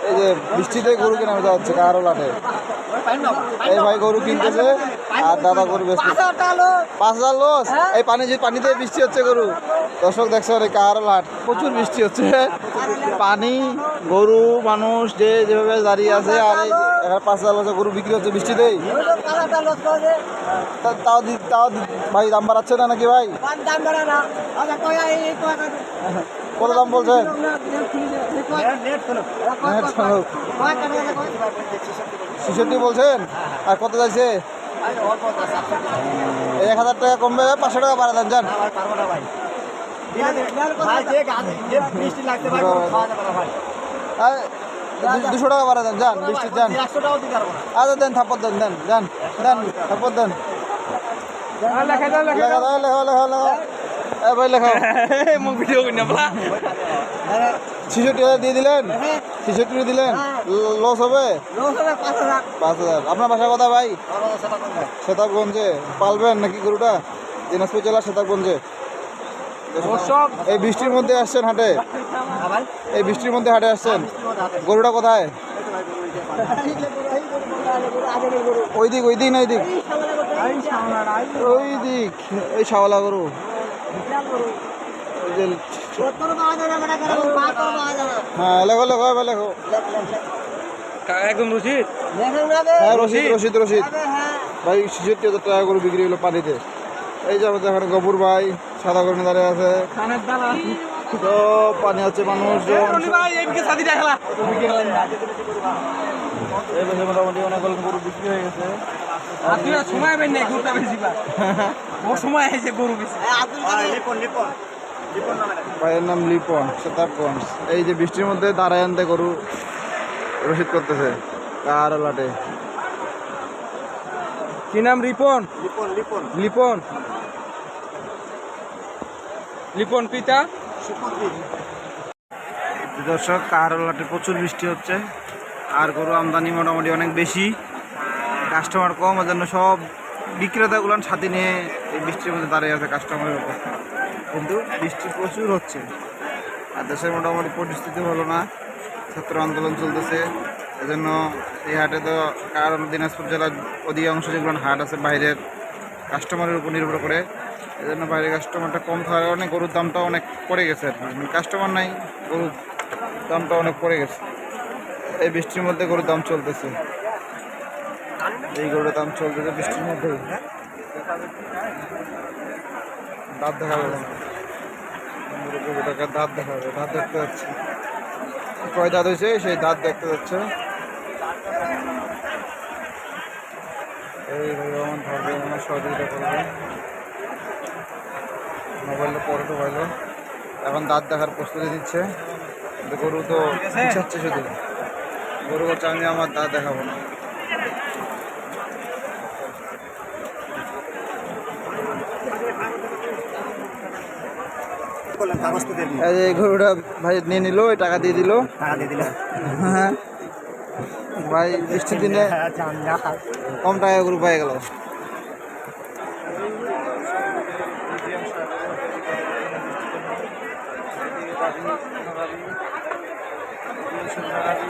এই যে বৃষ্টিতে গরু কেনা বেচা হচ্ছে কারও লাটে এই ভাই গরু কিনতেছে আর দাদা গরু বেচতেছে। পাঁচ হাজার লস। এই পানি যে পানিতে বৃষ্টি হচ্ছে গরু। দর্শক দেখছে এই কারও লাট প্রচুর বৃষ্টি হচ্ছে। পানি গরু মানুষ যে যেভাবে দাঁড়িয়ে আছে আর এই এখানে পাঁচ হাজার লসে গরু বিক্রি হচ্ছে বৃষ্টিতেই। তাও দি- তাও ভাই দাম বাড়াচ্ছে না নাকি ভাই? কত দাম বলছেন? ছেষট্টি বলছেন? আর কত যাইছে এক হাজার টাকা কমবে পাঁচশো টাকা বাড়া দেন যান। দুশো টাকা বাড়া দেন যান বৃষ্টির যান আচ্ছা দেন থাপ্পর দেন দেন যান দেন থাপ্পর দেন। লেখা লেখা লেখা লেখা এ ভাই লেখা মুখ ভিডিও করি না বলা ছেষট্টি হাজার দিয়ে দিলেন? ছেষট্টি দিলেন? লস হবে? পাঁচ হাজার। আপনার বাসা কথা ভাই? সেতাবগঞ্জে। পালবেন নাকি গরুটা? দিনাজপুর জেলা সেতাবগঞ্জে। এই বৃষ্টির মধ্যে আসছেন হাটে? এই বৃষ্টির মধ্যে হাটে আসছেন? গরুটা কোথায়? ওই দিক ওই দিক না এই দিক ওই দিক এই শাওলা গরু। ওই হ্যাঁ লেখো লেখো এবার লেখো। একদম রুচিত হ্যাঁ রশিদ রশিদ? রশিদ ভাই ছেষট্টি হাজার টাকা করে বিক্রি হলো পানিতে। এই যে আমাদের এখানে গপুর ভাই সাদা করে দাঁড়িয়ে আছে। তো পানি আছে মানুষ এই বছর মোটামুটি অনেক গরু বিক্রি হয়ে গেছে। সময় বেশি গরু বেশি ভাইয়ের নাম লিপন সেতাবগঞ্জ এই যে বৃষ্টির মধ্যে দাঁড়ায় আনতে গরু রশিদ করতেছে কার লাটে? কি নাম রিপন লিপন লিপন। পিতা? দর্শক কারলাটে প্রচুর বৃষ্টি হচ্ছে। আর গরু আমদানি মোটামুটি অনেক বেশি। কাস্টমার কম ওই জন্য সব বিক্রেতাগুলো সাথে নিয়ে এই বৃষ্টির মধ্যে দাঁড়িয়ে আছে কাস্টমারের উপর। কিন্তু বৃষ্টি প্রচুর হচ্ছে। আর দেশের মোটামুটি পরিস্থিতি হলো না। ছাত্র আন্দোলন চলতেছে। এজন্য এই হাটে তো কারণ দিনাজপুর জেলার অধিকাংশ যেগুলো হাট আছে, বাইরের কাস্টমারের উপর নির্ভর করে। এজন্য বাইরের কাস্টমারটা কম থাকার কারণে গরুর দামটা অনেক পড়ে গেছে আর কাস্টমার নাই, গরুর দামটা অনেক পড়ে গেছে। এই বৃষ্টির মধ্যে গরুর দাম চলতেছে। এই গরুর দাম চলতেছে বৃষ্টির মধ্যে। দাঁত দেখা যাবে গরুটাকে দাঁত দেখা যাবে দাঁত দেখতে যাচ্ছে। কয় দাঁত হয়েছে? সেই দাঁত দেখতে যাচ্ছে। এই ভাই আমার ধরবে আমার সহযোগিতা করবে। মোবাইলটা পরে মোবাইলও এখন দাঁত দেখার প্রস্তুতি দিচ্ছে গরু তো ইচ্ছাচ্ছে শুধু। গরু বলছে আমি আমার দাঁত দেখাবো না। এই যে গরুটা ভাই নিয়ে নিল ওই টাকা দিয়ে দিল। হ্যাঁ। ভাই বৃষ্টির দিনে কম টাকায় গরু পাই গেল। এদিকে